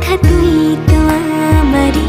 দেখা তুই তো আমারই